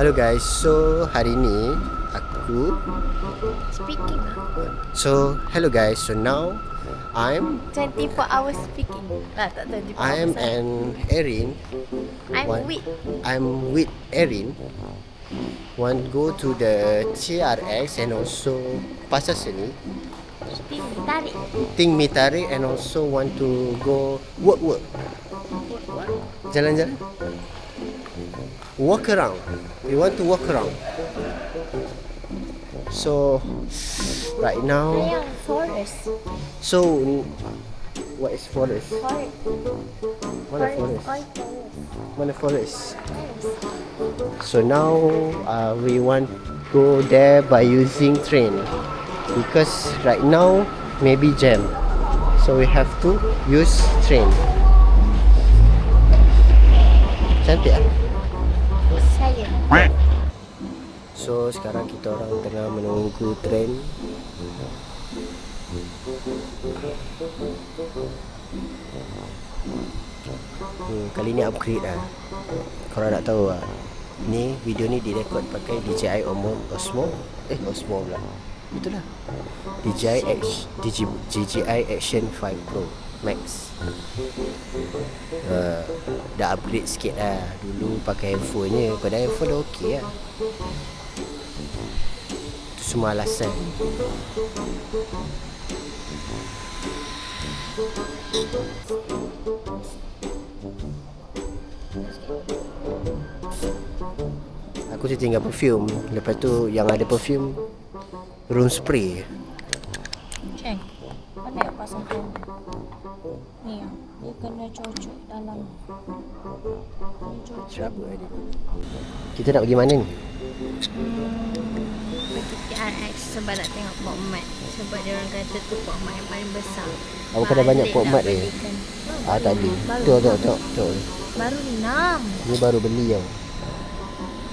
Hello guys, so hari ni aku Speaking. Lah. So hello guys, so now I'm 24 hours speaking. Lah tak 24 I'm hours. Eh? and Erin. I'm one- with. I'm with Erin. Want go to the TRX and also Pasar Seni. Ting tarik. Ting Mitari and also want to go work work. Jalan-jalan? Walk around We want to walk around So Right now forest. So What is forest? Forest. Mana forest? Oil forest. Mana forest? Forest. So now uh, we want to go there by using train because right now maybe jam. So we have to use train. Cantik ah. So sekarang kita orang tengah menunggu train. Hmm, kali ni upgrade lah. Korang nak tahu lah. Ni video ni direkod pakai DJI Osmo Osmo eh Osmo pula. Itulah. DJI X DJI, DJI Action 5 Pro Max. Uh, dah upgrade sikit lah. Dulu pakai handphone je. Padahal handphone dah okey lah. Itu semua alasan. Aku tu tinggal perfume Lepas tu yang ada perfume Room spray Ceng. Mana yang pasang tu? Ni yang. Dia kena cocok dalam. Kena cocok. Siapa ni Kita nak pergi mana ni? Pergi TRX sebab nak tengok Pok Mat. Sebab dia orang kata tu Pok Mat yang paling besar. Apa kena banyak Pok Mat ni? Ah tak Tengok tengok enam. tengok tengok Baru enam. Ni baru beli tau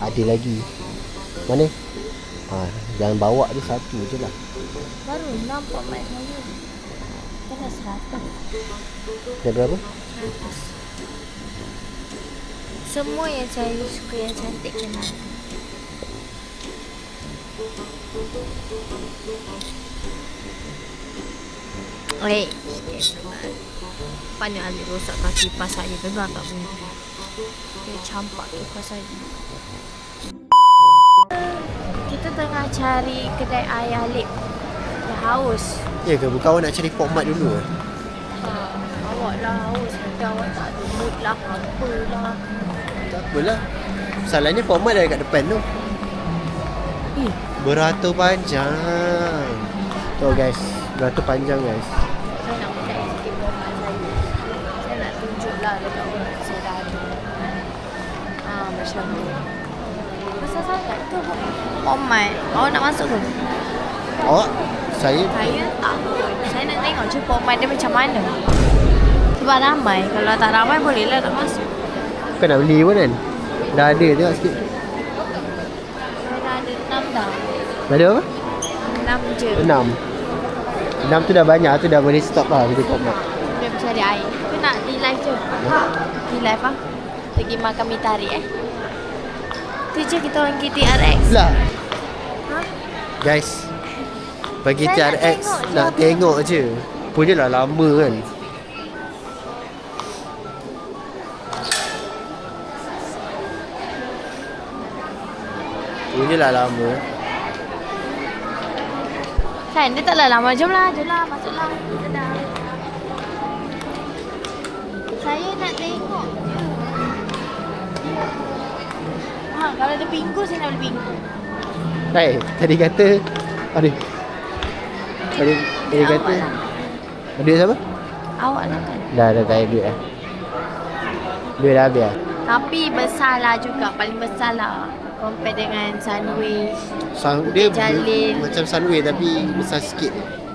Ada lagi Mana? Ah, jangan bawa dia satu je lah Baru enam Pok Mat saya. Kena seratus. Dah berapa? Seratus. Semua yang saya suka yang cantik kena sikit sabar. Pandai Ali rosak kaki kipas saya dengar tak bunyi. Dia campak kipas saya. Tengah cari kedai ayah Alip. Dia haus. Ya ke? Bukan awak nak cari Pok Mat dulu eh? Ah, awak lah haus. Nanti awak tak ada mood lah. Apa lah. Tak apalah Salahnya Pok Mat dah kat depan tu Eh, Beratur panjang Tuh guys Beratur panjang guys saya nak kedai sikit format saya. Saya nak tunjuk lah dekat orang saya dah ada. Ah, macam tu. Besar sangat tu format. Awak nak masuk ke? Awak Saya Saya takut. Saya nak tengok je format dia macam mana. Sebab ramai. Kalau tak ramai bolehlah nak masuk. Bukan nak beli pun kan Dah ada tengok sikit dah ada enam dah. Dah ada apa? Enam je. Enam Enam tu dah banyak tu dah boleh stop lah Bila Pok Mat Dia mencari air. Tu nak di live je. Di live ah. Pergi makan mi tarik eh. Tu je kita orang KTRX. Lah. Ha? Guys Bagi Saya nak TRX tengok je. Nak tengok je. Punyalah lama kan. Punyalah lama. Kan dia taklah lama. Jom lah Jom lah Masuklah. Kita dah Saya nak tengok je Ha, kalau ada pingu saya nak beli pingu Hai Tadi kata Aduh. Tadi, tadi kata lah. Duit siapa? Awak lah kan? Dah dah tak ada duit lah. Duit dah habis lah. Tapi besar lah juga Paling besar lah. Compare dengan Sunway Sun, Dia Jalil. macam Sunway tapi besar sikit. je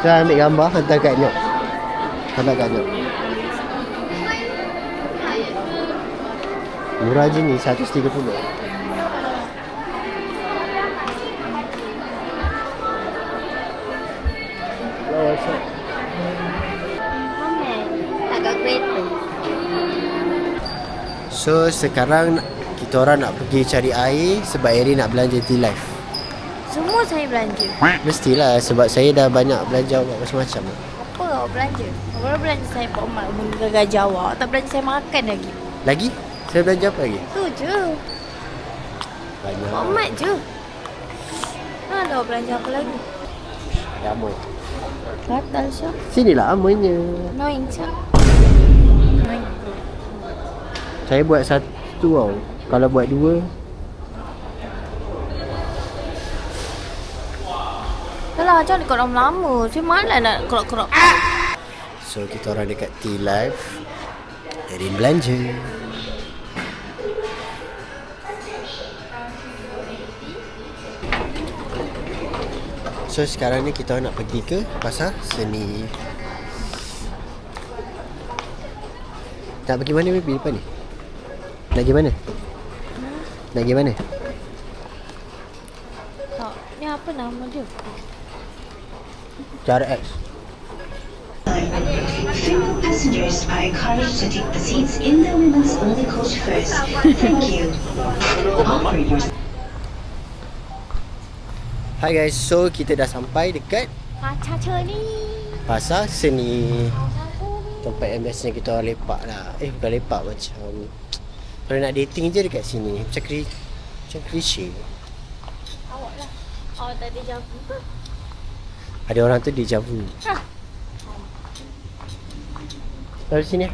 Saya ambil gambar Hantar kat Nyok Hantar kat Nyok Murah je ni 130 Hello, what's up? Mama, agak kereta. So sekarang kita orang nak pergi cari air sebab Erin nak belanja tea life. Semua saya belanja. Mestilah sebab saya dah banyak belanja awak macam-macam. Apa awak belanja? Awak belanja saya Pak Mak benda gajah awak. Tak belanja saya makan lagi. Lagi? Saya belanja apa lagi? Tu je. Banyak. Pak Mat je. Ha, ada awak belanja apa lagi? Ramai. Gatal Syah. Sinilah amanya. Annoying Syah. Annoying. Saya buat satu tau. Kalau buat dua, Alah, jangan dekat orang lama. Saya malas nak kerok-kerok. So kita orang dekat Tea Life Erin belanja So sekarang ni kita nak pergi ke pasar seni Nak pergi mana baby depan ni? Nak pergi mana? Nak pergi mana? Tak. Ni apa nama dia? Cara X Female passengers are encouraged to take the seats in the women's only coach first. Thank you. Operators Hai guys, so kita dah sampai dekat Caca ni. Pasar Seni Tempat yang biasanya kita orang lepak lah Eh bukan lepak macam Kalau nak dating je dekat sini Macam kri Macam klise Awak lah. Awak tak ada ke? Ada orang tu di Javu Hah. Lalu sini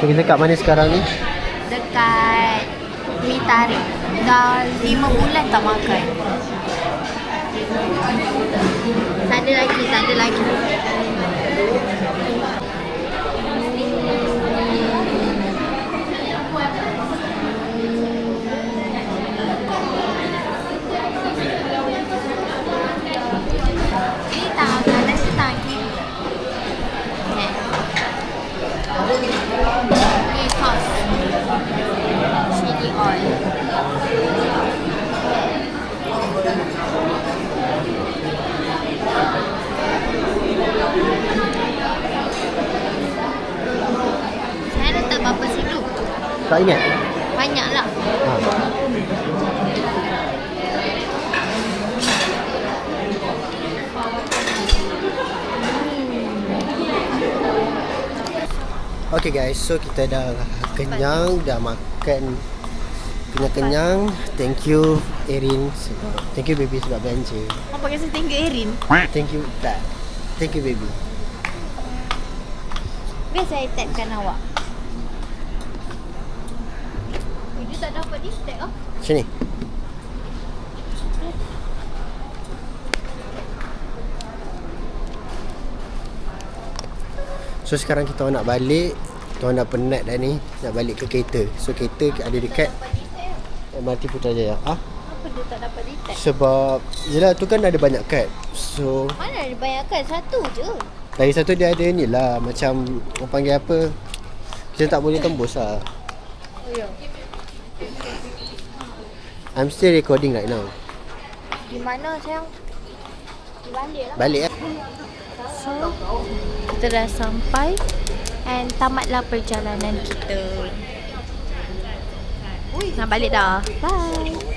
So kita kat mana sekarang ni? Dekat Mitari. Dah lima bulan tak makan. Ada lagi, ada lagi. Tak ingat? Banyak lah. Ha. Okay guys, so kita dah kenyang, dah makan kenyang-kenyang. Thank you Erin sebab thank you baby sebab belanja. Apa kasi tinggal Erin? Thank you tak. Thank you baby. Biar saya tagkan awak. Dia tak dapat tag ah. Sini. So sekarang kita nak balik Kita dah penat dah ni Nak balik ke kereta So kereta ada dekat MRT Putrajaya Ah, Apa dia tak dapat tag? Sebab Yelah tu kan ada banyak kad So Mana ada banyak kan? Satu je. Lagi satu dia ada ni lah Macam Orang panggil apa Kita tak boleh tembus lah Oh ya. I'm still recording right now Di mana sayang? Di balik lah. Balik lah So, kita dah sampai and tamatlah perjalanan kita. Nak balik dah. Bye.